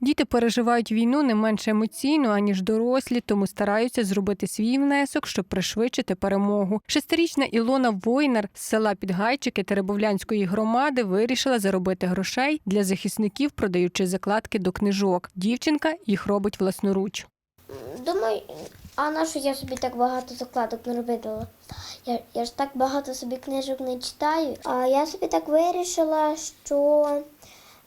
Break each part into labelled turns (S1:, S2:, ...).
S1: Діти переживають війну не менш емоційно, аніж дорослі, тому стараються зробити свій внесок, щоб пришвидшити перемогу. Шестирічна Ілона Войнар з села Підгайчики Теребовлянської громади вирішила заробити грошей для захисників, продаючи закладки до книжок. Дівчинка їх робить власноруч.
S2: Думаю, а на що я собі так багато закладок не робила? Я, я ж так багато собі книжок не читаю. А я собі так вирішила, що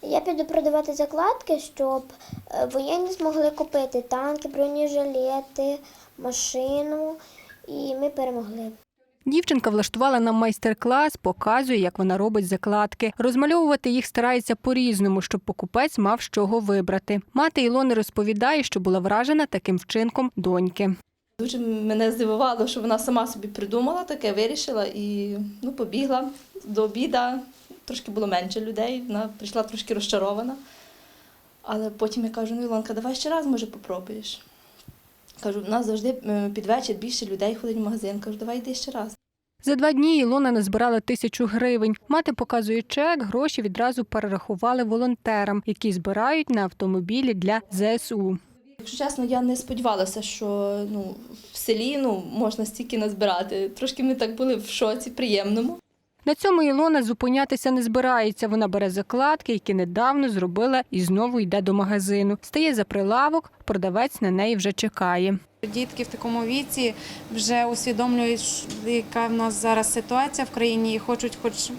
S2: я піду продавати закладки, щоб е, воєнні змогли купити танки, бронежилети, машину, і ми перемогли.
S1: Дівчинка влаштувала нам майстер-клас, показує, як вона робить закладки. Розмальовувати їх старається по-різному, щоб покупець мав з чого вибрати. Мати Ілони розповідає, що була вражена таким вчинком доньки.
S3: Дуже мене здивувало, що вона сама собі придумала таке, вирішила і ну, побігла до обіда. Трошки було менше людей, вона прийшла трошки розчарована. Але потім я кажу, ну Ілонка, давай ще раз, може, попробуєш. Кажу, у нас завжди е, під вечір більше людей ходить в магазин. Кажу, давай йди ще раз.
S1: За два дні Ілона назбирала тисячу гривень. Мати показує чек, гроші відразу перерахували волонтерам, які збирають на автомобілі для ЗСУ.
S3: Якщо чесно, я не сподівалася, що ну, в селі ну, можна стільки назбирати. Трошки ми так були в шоці, приємному.
S1: На цьому Ілона зупинятися не збирається. Вона бере закладки, які недавно зробила, і знову йде до магазину. Стає за прилавок, продавець на неї вже чекає.
S4: Дітки в такому віці вже усвідомлюють, яка в нас зараз ситуація в країні, і хочуть хоч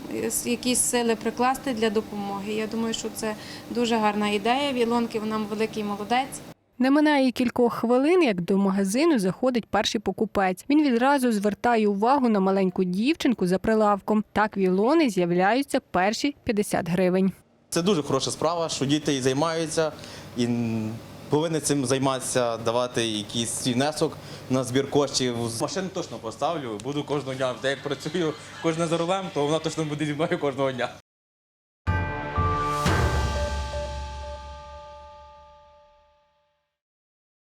S4: якісь сили прикласти для допомоги. Я думаю, що це дуже гарна ідея. В Ілонки вона великий молодець.
S1: Не минає кількох хвилин, як до магазину заходить перший покупець. Він відразу звертає увагу на маленьку дівчинку за прилавком. Так в Ілони з'являються перші 50 гривень.
S5: Це дуже хороша справа, що діти і займаються і повинні цим займатися, давати якийсь свій внесок на збір коштів. Машину точно поставлю, буду кожного дня. Та як працюю кожне за рулем, то вона точно буде зі мною кожного дня.